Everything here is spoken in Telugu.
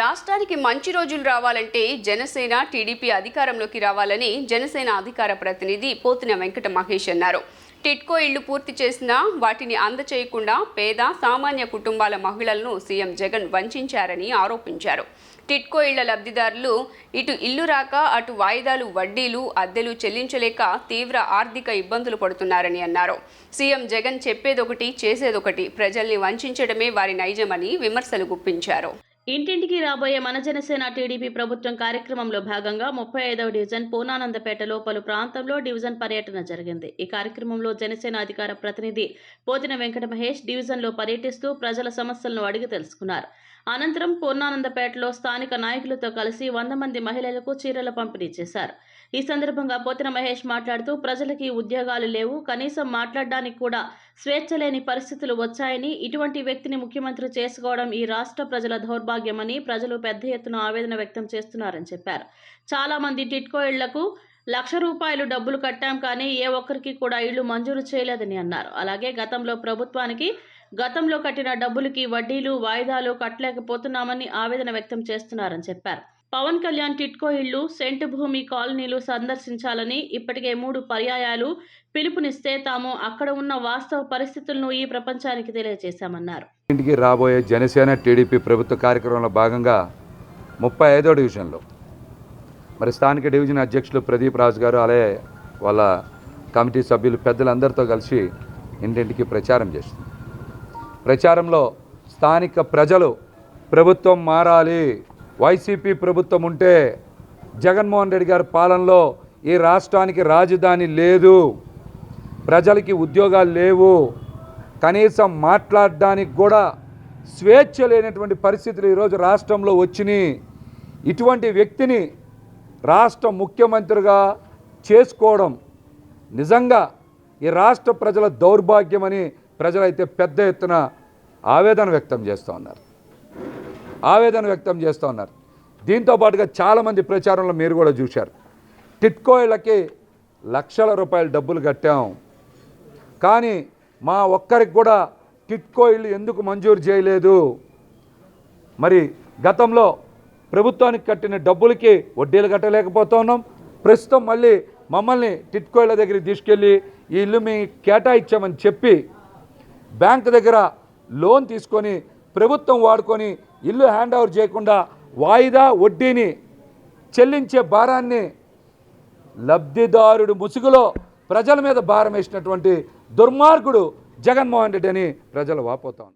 రాష్ట్రానికి మంచి రోజులు రావాలంటే జనసేన టీడీపీ అధికారంలోకి రావాలని జనసేన అధికార ప్రతినిధి పోతిన వెంకట మహేష్ అన్నారు. టిట్కో ఇళ్ళు పూర్తి చేసినా వాటిని అందచేయకుండా పేద సామాన్య కుటుంబాల మహిళలను సీఎం జగన్ వంచారని ఆరోపించారు. టిట్కో ఇళ్ళ లబ్ధిదారులు ఇటు ఇల్లు రాక అటు వాయిదాలు వడ్డీలు అద్దెలు చెల్లించలేక తీవ్ర ఆర్థిక ఇబ్బందులు పడుతున్నారని అన్నారు. సీఎం జగన్ చెప్పేదొకటి చేసేదొకటి ప్రజల్ని వంచడమే వారి నైజమని విమర్శలు గుప్పించారు. ఇంటింటికి రాబోయే మన జనసేన టీడీపీ ప్రభుత్వం కార్యక్రమంలో భాగంగా ముప్పై ఐదవ డివిజన్ పూర్ణానందపేటలో పలు ప్రాంతంలో డివిజన్ పర్యటన జరిగింది. ఈ కార్యక్రమంలో జనసేన అధికార ప్రతినిధి పోతిన వెంకట మహేష్ డివిజన్లో పర్యటిస్తూ ప్రజల సమస్యలను అడిగి తెలుసుకున్నారు. అనంతరం పూర్ణానందపేటలో స్థానిక నాయకులతో కలిసి వంద మంది మహిళలకు చీరల పంపిణీ చేశారు. ఈ సందర్భంగా పోతిన మహేష్ మాట్లాడుతూ ప్రజలకి ఉద్యోగాలు లేవు. కనీసం మాట్లాడడానికి కూడా స్వేచ్ఛ లేని పరిస్థితులు వచ్చాయని ఇటువంటి వ్యక్తిని ముఖ్యమంత్రి చేసుకోవడం ఈ రాష్ట్ర ప్రజల దౌర్భాగ్యమని ప్రజలు పెద్ద ఎత్తున ఆవేదన వ్యక్తం చేస్తున్నారని చెప్పారు. చాలా మంది టిట్కో ఇళ్ళకు లక్ష రూపాయలు డబ్బులు కట్టాం కానీ ఏ ఒక్కరికి కూడా ఇళ్ళు మంజూరు చేయలేదని అన్నారు. అలాగే గతంలో ప్రభుత్వానికి గతంలో కట్టిన డబ్బులకి వడ్డీలు వాయిదాలు కట్టలేకపోతున్నామని ఆవేదన వ్యక్తం చేస్తున్నారని చెప్పారు. పవన్ కళ్యాణ్ టిట్కో ఇళ్ళు సెంట్ భూమి కాలనీలు సందర్శించాలని ఇప్పటికే మూడు పర్యాయాలు పిలుపునిస్తే తాము అక్కడ ఉన్న వాస్తవ పరిస్థితులను ఈ ప్రపంచానికి తెలియజేశామన్నారు. ఇంటికి రాబోయే జనసేన టీడీపీ ప్రభుత్వ కార్యక్రమంలో భాగంగా ముప్పై ఐదో డివిజన్లో. మరి స్థానిక డివిజన్ అధ్యక్షులు ప్రదీప్ రాజు గారు అలాగే వాళ్ళ కమిటీ సభ్యులు పెద్దలందరితో కలిసి ఇంటింటికి ప్రచారం చేస్తుంది ప్రచారంలో స్థానిక ప్రజలు ప్రభుత్వం మారాలి. వైసీపీ ప్రభుత్వం ఉంటే జగన్మోహన్ రెడ్డి గారి పాలనలో ఈ రాష్ట్రానికి రాజధాని లేదు. ప్రజలకి ఉద్యోగాలు లేవు. కనీసం మాట్లాడడానికి కూడా స్వేచ్ఛ లేనటువంటి పరిస్థితులు ఈరోజు రాష్ట్రంలో వచ్చినాయి. ఇటువంటి వ్యక్తిని రాష్ట్ర ముఖ్యమంత్రిగా చేసుకోవడం నిజంగా ఈ రాష్ట్ర ప్రజల దౌర్భాగ్యమని ప్రజలైతే పెద్ద ఎత్తున ఆవేదన వ్యక్తం చేస్తూ ఉన్నారు. ఆవేదన వ్యక్తం చేస్తూ ఉన్నారు. దీంతో పాటుగా చాలామంది ప్రచారంలో మీరు కూడా చూశారు. టిట్కో ఇళ్ళకి లక్షల రూపాయల డబ్బులు కట్టాం. కానీ మా ఒక్కరికి కూడా టిట్కో ఇల్లు ఎందుకు మంజూరు చేయలేదు? మరి గతంలో ప్రభుత్వానికి కట్టిన డబ్బులకి వడ్డీలు కట్టలేకపోతున్నాం. ప్రస్తుతం మళ్ళీ మమ్మల్ని టిట్కోయిల దగ్గరికి తీసుకెళ్ళి ఈ ఇల్లు మీ కేటాయించామని చెప్పి బ్యాంక్ దగ్గర లోన్ తీసుకొని ప్రభుత్వం వాడుకొని ఇల్లు హ్యాండ్ ఓవర్ చేయకుండా వాయిదా వడ్డీని చెల్లించే భారాన్ని లబ్ధిదారుడు ముసుగులో ప్రజల మీద భారం వేసినటువంటి దుర్మార్గుడు జగన్మోహన్ రెడ్డి అని ప్రజలు వాపోతాం